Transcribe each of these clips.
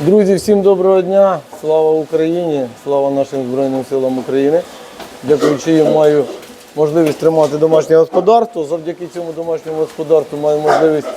Друзі, всім доброго дня! Слава Україні! Слава нашим Збройним силам України. Дякуючи їм маю можливість тримати домашнє господарство. Завдяки цьому домашньому господарству маю можливість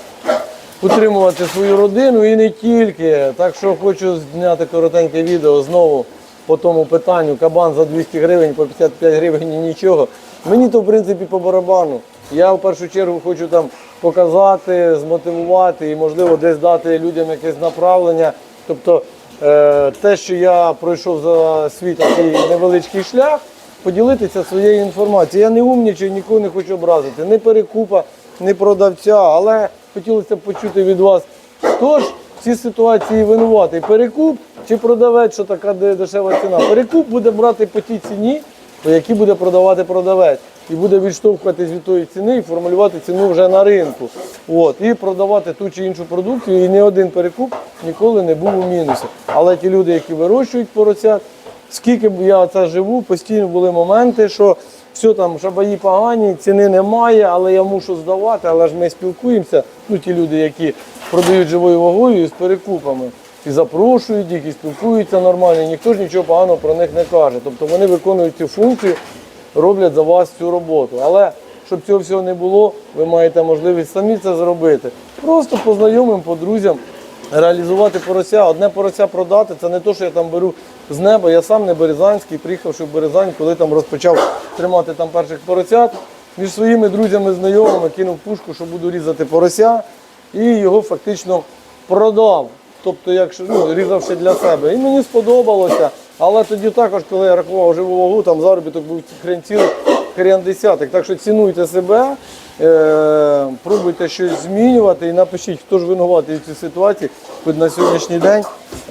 утримувати свою родину і не тільки. Так що хочу зняти коротеньке відео знову по тому питанню. Кабан за 200 гривень, по 55 гривень і нічого. Мені то в принципі по барабану. Я в першу чергу хочу там показати, змотивувати і, можливо, десь дати людям якесь направлення. Тобто е, те, що я пройшов за свій такий невеличкий шлях, поділитися своєю інформацією. Я не умнічаю, нікого не хочу образити, ні перекупа, ні продавця, але хотілося б почути від вас, хто ж в цій ситуації винуватий? Перекуп чи продавець, що така дешева ціна? Перекуп буде брати по тій ціні, по якій буде продавати продавець. І буде відштовхуватись від тої ціни і формулювати ціну вже на ринку. От, і продавати ту чи іншу продукцію. І ні один перекуп ніколи не був у мінусі. Але ті люди, які вирощують поросят, скільки б я це живу, постійно були моменти, що все там шабаї погані, ціни немає, але я мушу здавати, але ж ми спілкуємося. Ну, ті люди, які продають живою вагою з перекупами. І запрошують їх, і спілкуються нормально, ніхто ж нічого поганого про них не каже. Тобто вони виконують цю функцію, роблять за вас цю роботу. Але щоб цього всього не було, ви маєте можливість самі це зробити. Просто по знайомим, по друзям реалізувати порося. Одне порося продати, це не те, що я там беру з неба. Я сам не березанський, приїхавши в Березань, коли там розпочав тримати там перших поросят. Між своїми друзями, знайомими кинув пушку, що буду різати порося, і його фактично продав. Тобто, якщо ну, різавши для себе. І мені сподобалося. Але тоді також, коли я рахував живу вагу, там заробіток був хрен цілий, хрен десяток. Так що цінуйте себе, е, пробуйте щось змінювати і напишіть, хто ж винуватий в цій ситуації. Хоч на сьогоднішній день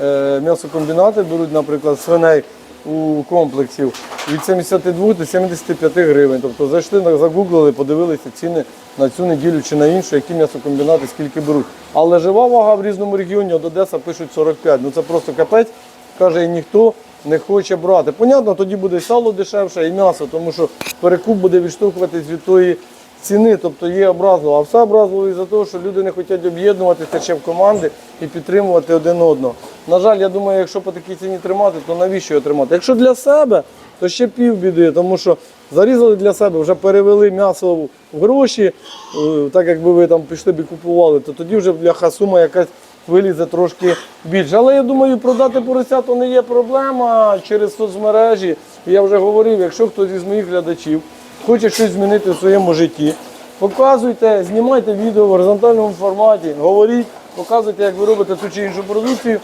е, м'ясокомбінати беруть, наприклад, свиней у комплексів від 72 до 75 гривень. Тобто зайшли, загуглили, подивилися ціни на цю неділю чи на іншу, які м'ясокомбінати скільки беруть. Але жива вага в різному регіоні от Одеса пишуть 45. Ну це просто капець. Каже, і ніхто не хоче брати. Понятно, тоді буде сало дешевше, і м'ясо, тому що перекуп буде відштовхуватись від тої ціни, тобто є образливо. А все образливо із-за того, що люди не хочуть об'єднуватися ще в команди і підтримувати один одного. На жаль, я думаю, якщо по такій ціні тримати, то навіщо його тримати? Якщо для себе, то ще півбіди, тому що зарізали для себе, вже перевели м'ясо в гроші, е, так якби ви там пішли б і купували, то тоді вже бляха сума якась вилізе трошки більше. Але я думаю, продати порося то не є проблема через соцмережі. Я вже говорив, якщо хтось із моїх глядачів хоче щось змінити в своєму житті, показуйте, знімайте відео в горизонтальному форматі, говоріть, показуйте, як ви робите ту чи іншу продукцію.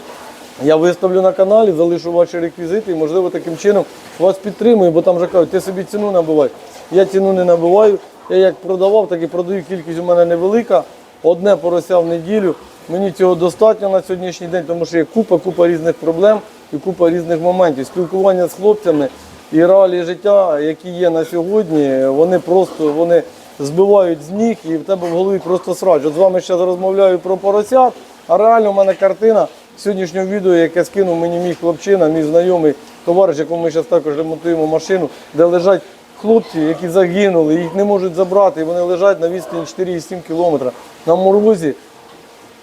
Я виставлю на каналі, залишу ваші реквізити і, можливо, таким чином вас підтримую, бо там вже кажуть, ти собі ціну набивай. Я ціну не набиваю. Я як продавав, так і продаю. Кількість у мене невелика. Одне порося в неділю. Мені цього достатньо на сьогоднішній день, тому що є купа, купа різних проблем і купа різних моментів. Спілкування з хлопцями і реалії життя, які є на сьогодні, вони просто вони збивають з ніг і в тебе в голові просто срач. От з вами ще розмовляю про поросят, а реально в мене картина сьогоднішнього відео, яке скинув мені мій хлопчина, мій знайомий товариш, якому ми зараз також ремонтуємо машину, де лежать хлопці, які загинули, їх не можуть забрати, і вони лежать на відстані 4,7 кілометра на морозі.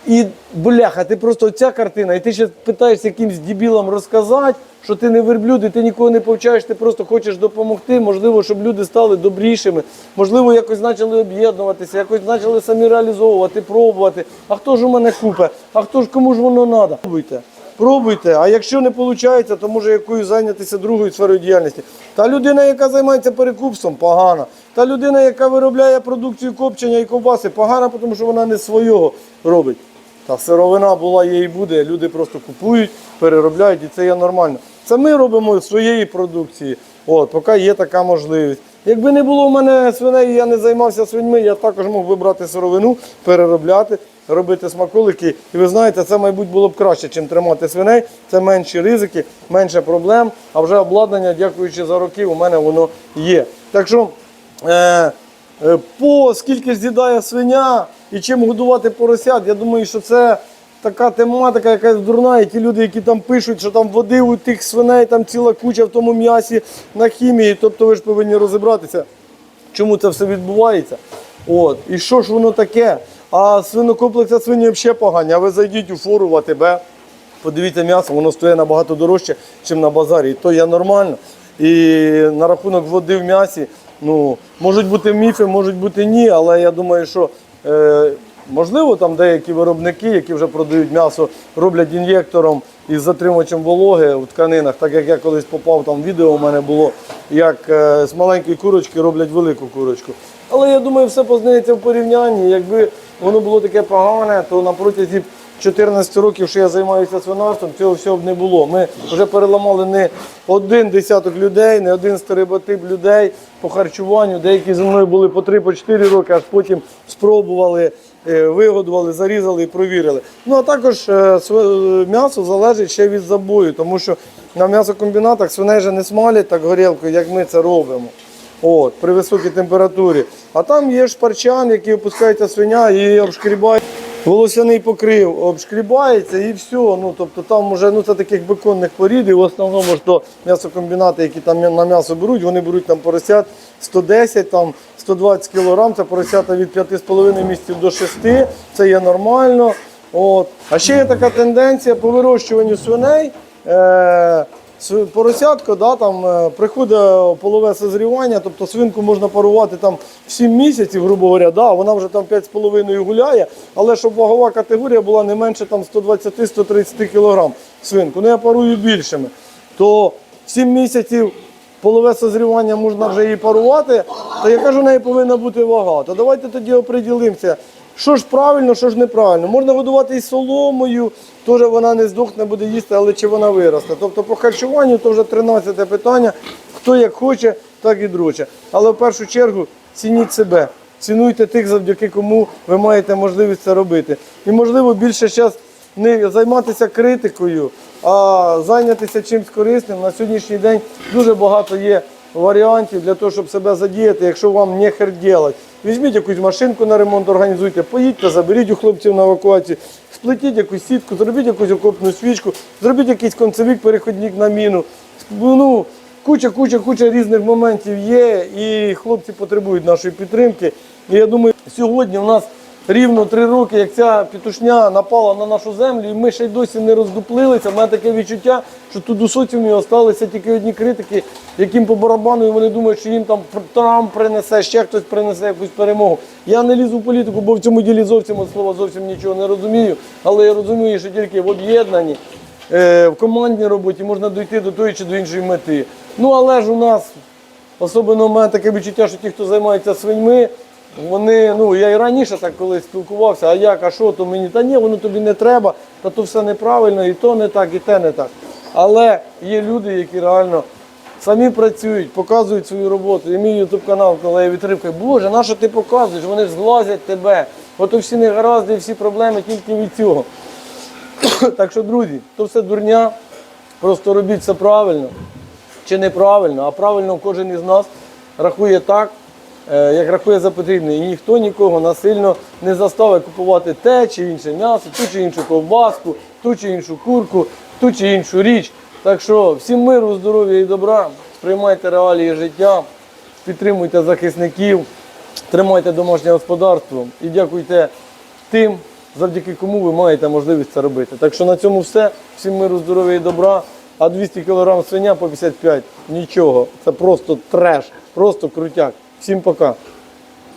І бляха, ти просто ця картина, і ти ще питаєшся якимсь дебілам розказати, що ти не верблюд, і ти нікого не повчаєш, ти просто хочеш допомогти. Можливо, щоб люди стали добрішими, можливо, якось почали об'єднуватися, якось почали самі реалізовувати, пробувати. А хто ж у мене купе? А хто ж кому ж воно треба? Пробуйте. А якщо не виходить, то може якою зайнятися другою сферою діяльності. Та людина, яка займається перекупством, погана. Та людина, яка виробляє продукцію копчення і ковбаси, погана, тому що вона не свого робить. Та сировина була, є і буде. Люди просто купують, переробляють, і це є нормально. Це ми робимо своєї продукції, от, поки є така можливість. Якби не було в мене свиней, я не займався свиньми, я також мог вибрати сировину, переробляти, робити смаколики. І ви знаєте, це, мабуть, було б краще, ніж тримати свиней. Це менші ризики, менше проблем. А вже обладнання, дякуючи за роки, у мене воно є. Так що. Е, Е, По скільки з'їдає свиня і чим годувати поросят, я думаю, що це така тематика, якась дурна, і ті люди, які там пишуть, що там води у тих свиней, там ціла куча в тому м'ясі на хімії. Тобто ви ж повинні розібратися, чому це все відбувається. От. І що ж воно таке? А свинокомплекси свині взагалі погані. А ви зайдіть у фору в АТБ, Подивіться м'ясо, воно стоїть набагато дорожче, ніж на базарі. І то є нормально. І на рахунок води в м'ясі, ну, можуть бути міфи, можуть бути ні, але я думаю, що е, можливо там деякі виробники, які вже продають м'ясо, роблять ін'єктором із затримувачем вологи в тканинах, так як я колись попав, там відео у мене було, як е, з маленької курочки роблять велику курочку. Але я думаю, все познається в порівнянні. Якби воно було таке погане, то на протязі 14 років, що я займаюся свинарством, цього всього б не було. Ми вже переламали не один десяток людей, не один стереотип людей по харчуванню. Деякі зі мною були по 3-4 роки, аж потім спробували, е, вигодували, зарізали і провірили. Ну а також е, м'ясо залежить ще від забою, тому що на м'ясокомбінатах свиней же не смалять так горілкою, як ми це робимо. От, при високій температурі. А там є шпарчан, який опускається свиня і обшкрібає. Волосяний покрив обшкрібається і все. Ну, тобто там вже ну, це таких беконних порід, і в основному то м'ясокомбінати, які там на м'ясо беруть, вони беруть там поросят 110, там 120 кг, це поросята від 5,5 місяців до 6, це є нормально. От. А ще є така тенденція по вирощуванню свиней. Е- Поросятко, да, там, е, приходить полове созрівання, тобто свинку можна парувати там в 7 місяців, грубо говоря, да, вона вже там 5,5 гуляє, але щоб вагова категорія була не менше там 120-130 кг свинку. Ну я парую більшими. То в 7 місяців полове созрівання можна вже її парувати, то я кажу, неї повинна бути вага. То давайте тоді оприділимося. Що ж правильно, що ж неправильно. Можна годувати і соломою, теж вона не здохне, буде їсти, але чи вона виросте. Тобто по харчуванню то вже 13 питання. Хто як хоче, так і дроче. Але в першу чергу цініть себе. Цінуйте тих, завдяки кому ви маєте можливість це робити. І можливо більше зараз не займатися критикою, а зайнятися чимось корисним. На сьогоднішній день дуже багато є варіантів для того, щоб себе задіяти, якщо вам не хер делать. Візьміть якусь машинку на ремонт, організуйте, поїдьте, заберіть у хлопців на евакуацію, сплетіть якусь сітку, зробіть якусь окопну свічку, зробіть якийсь концевик, переходник на міну. Ну, куча, куча, куча різних моментів є, і хлопці потребують нашої підтримки. І я думаю, сьогодні у нас рівно три роки, як ця петушня напала на нашу землю, і ми ще й досі не роздуплилися. У мене таке відчуття, що тут у соціумі залишилися тільки одні критики, яким по барабану, і вони думають, що їм там Трамп принесе, ще хтось принесе якусь перемогу. Я не лізу в політику, бо в цьому ділі зовсім від слова зовсім нічого не розумію. Але я розумію, що тільки в об'єднанні е, в командній роботі можна дойти до тої чи до іншої мети. Ну але ж у нас, особливо в мене таке відчуття, що ті, хто займається свиньми, вони, ну я і раніше так колись спілкувався, а як, а що, то мені, та ні, воно тобі не треба, та то все неправильно, і то не так, і те не так. Але є люди, які реально самі працюють, показують свою роботу. І мій ютуб канал, коли я відривкою, Боже, на що ти показуєш? Вони ж зглазять тебе. Ото всі негаразди, всі проблеми тільки від цього. Так що, друзі, то все дурня. Просто робіть все правильно чи неправильно, а правильно кожен із нас рахує так, як рахує за потрібне. І ніхто нікого насильно не заставить купувати те чи інше м'ясо, ту чи іншу ковбаску, ту чи іншу курку, ту чи іншу річ. Так що всім миру, здоров'я і добра, сприймайте реалії життя, підтримуйте захисників, тримайте домашнє господарство і дякуйте тим, завдяки кому ви маєте можливість це робити. Так що на цьому все. Всім миру, здоров'я і добра. А 200 кг свиня по 55 нічого. Це просто треш, просто крутяк. Всім пока.